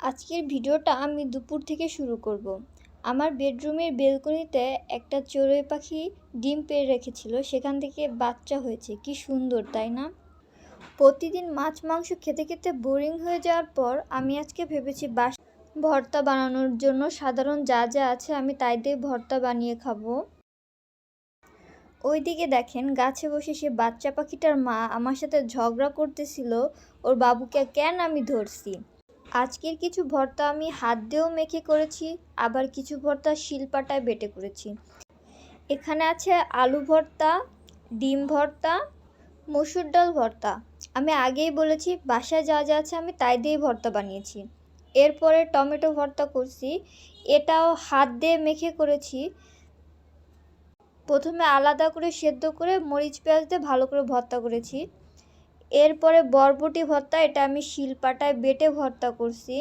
আজকের ভিডিওটা আমি দুপুর থেকে শুরু করব। আমার বেডরুমের বেলকনিতে একটা চড়ুই পাখি ডিম পেড়ে রেখেছিল, সেখান থেকে বাচ্চা হয়েছে। কি সুন্দর, তাই না? প্রতিদিন মাছ মাংস খেতে খেতে বোরিং হয়ে যাওয়ার পর আমি আজকে ভেবেছি বাস ভর্তা বানানোর জন্য সাধারণ যা যা আছে আমি তাই দিয়ে ভর্তা বানিয়ে খাব। ওইদিকে দেখেন, গাছে বসে সে বাচ্চা পাখিটার মা আমার সাথে ঝগড়া করতেছিল, ওর বাবুকে কেন আমি ধরছি? আজকের কিছু ভর্তা আমি হাত দিয়েও মেখে করেছি, আবার কিছু ভর্তা শিলপাটায় বেটে করেছি। এখানে আছে আলু ভর্তা, ডিম ভর্তা, মসুর ডাল ভর্তা। আমি আগেই বলেছি, বাসায় যা যা আছে আমি তাই দিয়েই ভর্তা বানিয়েছি। এরপরে টমেটো ভর্তা করছি, এটাও হাত দিয়ে মেখে করেছি। প্রথমে আলাদা করে সেদ্ধ করে মরিচ পেঁয়াজ দিয়ে ভালো করে ভর্তা করেছি। এরপরে বরবটি ভর্তা, এটা আমি শিল পাটায় বেটে ভর্তা করছি।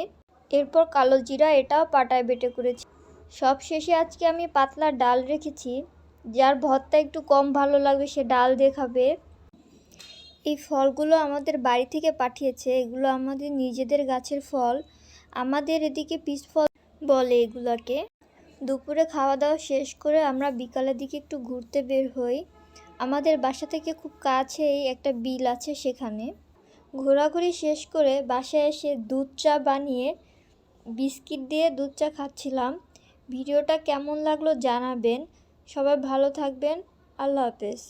এরপর কালো জিরা, এটাও পাটায় বেটে করেছি। সব শেষে আজকে আমি পাতলা ডাল রেখেছি। যার ভর্তা একটু কম ভালো লাগবে, সে ডাল দিয়ে খাবে এই ফলগুলো আমাদের বাড়ি থেকে পাঠিয়েছে। এগুলো আমাদের নিজেদের গাছের ফল। আমাদের এদিকে পিস ফল বলে এগুলাকে। দুপুরে খাওয়া দাওয়া শেষ করে আমরা বিকালের দিকে একটু ঘুরতে বের হই। আমাদের বাসা থেকে খুব কাছেই একটা বিল আছে সেখানে। ঘোরাঘুরি শেষ করে বাসায় এসে দুধ চা বানিয়ে বিস্কিট দিয়ে দুধ চা খাচ্ছিলাম। ভিডিওটা কেমন লাগল জানাবেন। সবাই ভালো থাকবেন। আল্লাহ হাফেজ।